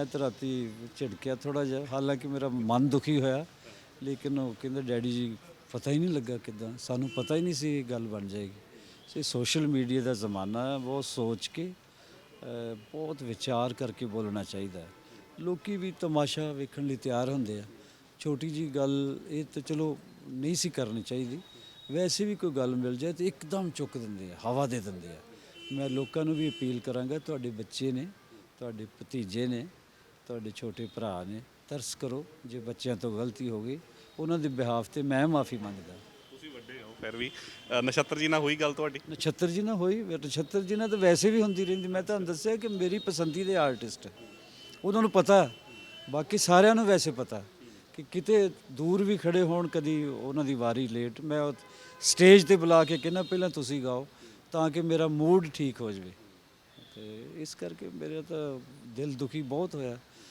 ਮੈਂ ਤਾਂ ਰਾਤੀ ਝਿੜਕਿਆ ਥੋੜਾ ਜਿਹਾ ਹਾਲਾਂਕਿ ਮੇਰਾ ਮਨ ਦੁਖੀ ਹੋਇਆ ਲੇਕਿਨ ਉਹ ਕਹਿੰਦੇ ਡੈਡੀ ਜੀ ਪਤਾ ਹੀ ਨਹੀਂ ਲੱਗਾ ਕਿਦਾਂ ਸਾਨੂੰ ਪਤਾ ਹੀ ਨਹੀਂ ਸੀ ਇਹ ਗੱਲ ਬਣ ਜਾਏਗੀ। ਸੋ ਸੋਸ਼ਲ ਮੀਡੀਆ ਦਾ ਜ਼ਮਾਨਾ ਹੈ ਬਹੁਤ ਸੋਚ ਕੇ ਅ, ਬਹੁਤ ਵਿਚਾਰ ਕਰਕੇ ਬੋਲਣਾ ਚਾਹੀਦਾ ਹੈ। ਲੋਕੀ ਵੀ ਤਮਾਸ਼ਾ ਵੇਖਣ ਲਈ ਤਿਆਰ ਹੁੰਦੇ ਆ। ਛੋਟੀ ਜੀ ਗੱਲ ਇਹ ਤਾਂ ਚਲੋ ਨਹੀਂ ਸੀ ਕਰਨੀ ਚਾਹੀਦੀ। ਵੈਸੇ ਵੀ ਕੋਈ ਗੱਲ ਮਿਲ ਜਾਏ ਤੇ ਇੱਕਦਮ ਚੁੱਕ ਦਿੰਦੇ ਆ ਹਵਾ ਦੇ ਦਿੰਦੇ ਆ। ਮੈਂ ਲੋਕਾਂ ਨੂੰ ਵੀ ਅਪੀਲ ਕਰਾਂਗਾ ਤੁਹਾਡੇ ਬੱਚੇ ਨੇ ਤੁਹਾਡੇ ਭਤੀਜੇ ਨੇ ਤੁਹਾਡੇ ਛੋਟੇ ਭਰਾ ਨੇ ਤਰਸ ਕਰੋ ਜੇ ਬੱਚਿਆਂ ਤੋਂ ਗਲਤੀ ਹੋ ਗਈ। ਉਹਨਾਂ ਦੇ ਬਿਹਾਫ ਤੇ ਮੈਂ ਮਾਫੀ ਮੰਗਦਾ। ਤੁਸੀਂ ਵੱਡੇ ਹੋ ਫਿਰ ਵੀ। ਅ, ਨਛੱਤਰ ਜੀ ਨਾਲ ਹੋਈ ਗੱਲ ਤੁਹਾਡੀ? ਨਛੱਤਰ ਜੀ ਨਾਲ ਹੋਈ ਨਛੱਤਰ ਜੀ ਨਾਲ ਤਾਂ ਵੈਸੇ ਵੀ ਹੁੰਦੀ ਰਹਿੰਦੀ। ਮੈਂ ਤੁਹਾਨੂੰ ਦੱਸਿਆ ਕਿ ਮੇਰੀ ਪਸੰਦੀ ਦੇ ਆਰਟਿਸਟ ਉਹਨਾਂ ਨੂੰ ਪਤਾ ਬਾਕੀ ਸਾਰਿਆਂ ਨੂੰ ਵੈਸੇ ਪਤਾ ਕਿ ਕਿਤੇ ਦੂਰ ਵੀ ਖੜੇ ਹੋਣ ਕਦੀ ਉਹਨਾਂ ਦੀ ਵਾਰੀ ਲੇਟ ਮੈਂ ਸਟੇਜ ਤੇ ਬੁਲਾ ਕੇ ਕਹਿੰਦਾ ਪਹਿਲਾਂ ਤੁਸੀਂ ਗਾਓ ਤਾਂ ਕਿ ਮੇਰਾ ਮੂਡ ਠੀਕ ਹੋ ਜਾਵੇ। ਤੇ ਇਸ ਕਰਕੇ ਮੇਰਾ ਤਾਂ ਦਿਲ ਦੁਖੀ ਬਹੁਤ ਹੋਇਆ।